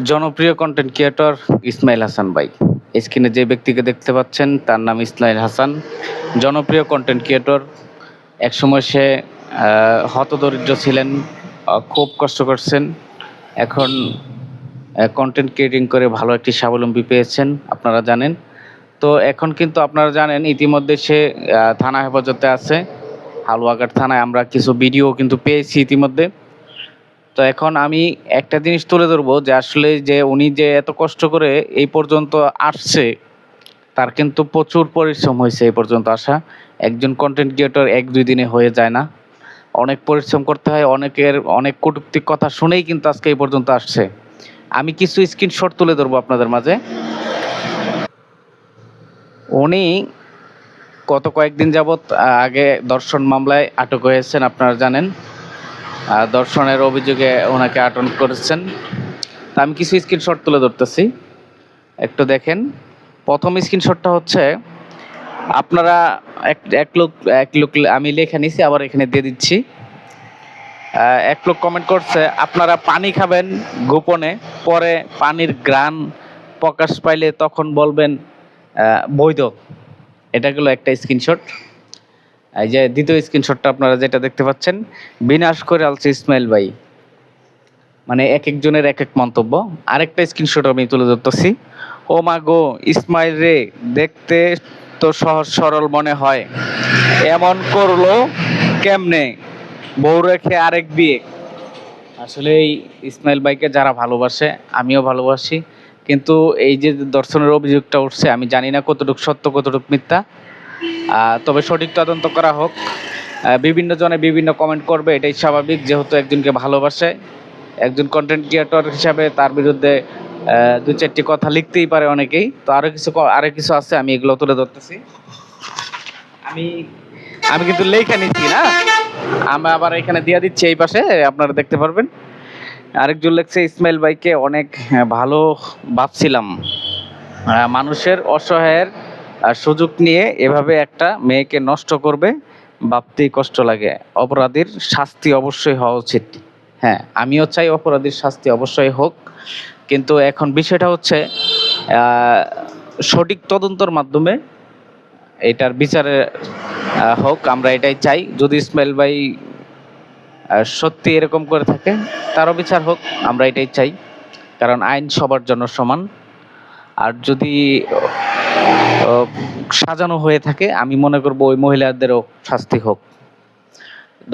জনপ্রিয় content creator Ismail Hasan ভাই। স্ক্রিনে যে ব্যক্তিকে দেখতে পাচ্ছেন, তার নাম ইসমাইল হাসান। জনপ্রিয় কন্টেন্ট ক্রিয়েটর একসময় সে হতদরিদ্র ছিলেন খুব কষ্ট করছেন। এখন কন্টেন্ট ক্রিয়েটিং করে ভালো একটি স্বাবলম্বী পেয়েছেন, আপনারা জানেন। তো এখন কিন্তু আপনারা জানেন, ইতিমধ্যে সে থানা হেফাজতে আছে। হালুয়াঘাট থানায় আমরা কিছু ভিডিও কিন্তু পেয়েছি ইতিমধ্যে। তো এখন আমি একটা জিনিস তুলে ধরবো যে আসলে যে উনি যে এত কষ্ট করে এই পর্যন্ত আসছে, তার কিন্তু প্রচুর পরিশ্রম হয়েছে এই পর্যন্ত আসা। একজন কন্টেন্ট ক্রিয়েটর এক দুই দিনে হয়ে যায় না। অনেক পরিশ্রম করতে হয়, অনেকের অনেক কটূক্তিক কথা শুনেই কিন্তু আজকে এই পর্যন্ত আসছে। আমি কিছু স্ক্রিনশট তুলে ধরবো আপনাদের মাঝে। উনি গত কয়েকদিন যাবৎ আগে দর্শন মামলায় আটক হয়েছেন, আপনারা জানেন। দর্শনের অভিযোগে ওনাকে আটক করেছেন। তা আমি কিছু স্ক্রিনশট তুলে ধরতেছি। একটু দেখেন। প্রথম স্ক্রিনশটটা হচ্ছে, আপনারা এক এক লোক এক লোক আমি লেখা নিছি, আবার এখানে দিয়ে দিচ্ছি। এক লোক কমেন্ট করছে, আপনারা পানি খাবেন গোপনে, পরে পানির গ্রান প্রকাশ পাইলে তখন বলবেন বৈধ। এটা গেলো একটা স্ক্রিনশট এই যে দ্বিতীয় স্ক্রিনশটটা আপনারা যেটা দেখতে পাচ্ছেন, বিনাশ করে আলছে ইসমাইল ভাই। মানে এক একজনের এক এক মন্তব্য। আরেকটা স্ক্রিনশট আমি তুলে ধরতেছি। ও মা গো, ইসমাইল রে, দেখতে তো সহজ সরল মনে হয়। এমন করল কেমনে? বউ রেখে আরেক বিয়ে। আসলে এই ইসমাইল ভাইকে যারা ভালোবাসে, আমিও ভালোবাসি। কিন্তু এই যে দর্শনের অভিযোগটা উঠছে, আমি জানি না কতটুকু সত্য, কতটুকু মিথ্যা। তবে সঠিক তদন্ত করা হোক। বিভিন্ন জনে বিভিন্ন কমেন্ট করবে, এটাই স্বাভাবিক, যেহেতু একজনকে ভালোবাসে। একজন কন্টেন্ট ক্রিয়েটর হিসাবে তার বিরুদ্ধে দু চারটি কথা লিখতেই পারে অনেকেই। তো আরও কিছু আরও কিছু আছে, আমি এগুলো তুলে ধরতেছি। আমি আমি কিন্তু লেখা নিচ্ছি না। আমি আবার এখানে দিয়ে দিচ্ছি এই পাশে, আপনারা দেখতে পারবেন। আরেকজন লেখছে, ইসমাইল ভাইকে অনেক ভালো ভাবছিলাম। মানুষের অসহায়ের সুযোগ নিয়ে এভাবে একটা মেয়েকে নষ্ট করবে, ভাবতেই কষ্ট লাগে। অপরাধীর শাস্তি অবশ্যই হওয়া উচিত। হ্যাঁ আমিও চাই অপরাধীর শাস্তি অবশ্যই হোক। কিন্তু এখন বিষয়টা হচ্ছে সঠিক তদন্তর মাধ্যমে এটার বিচারে হোক, আমরা এটাই চাই। যদি ইসমাইল ভাই সত্যি এরকম করে থাকে, তারও বিচার হোক, আমরা এটাই চাই। কারণ আইন সবার জন্য সমান। আর যদি সাজানো হয়ে থাকে। আমি মনে করব ওই মহিলাদেরও শাস্তি হোক।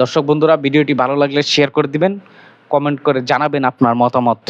দর্শক বন্ধুরা, ভিডিওটি ভালো লাগলে শেয়ার করে দিবেন। কমেন্ট করে জানাবেন আপনার মতামত।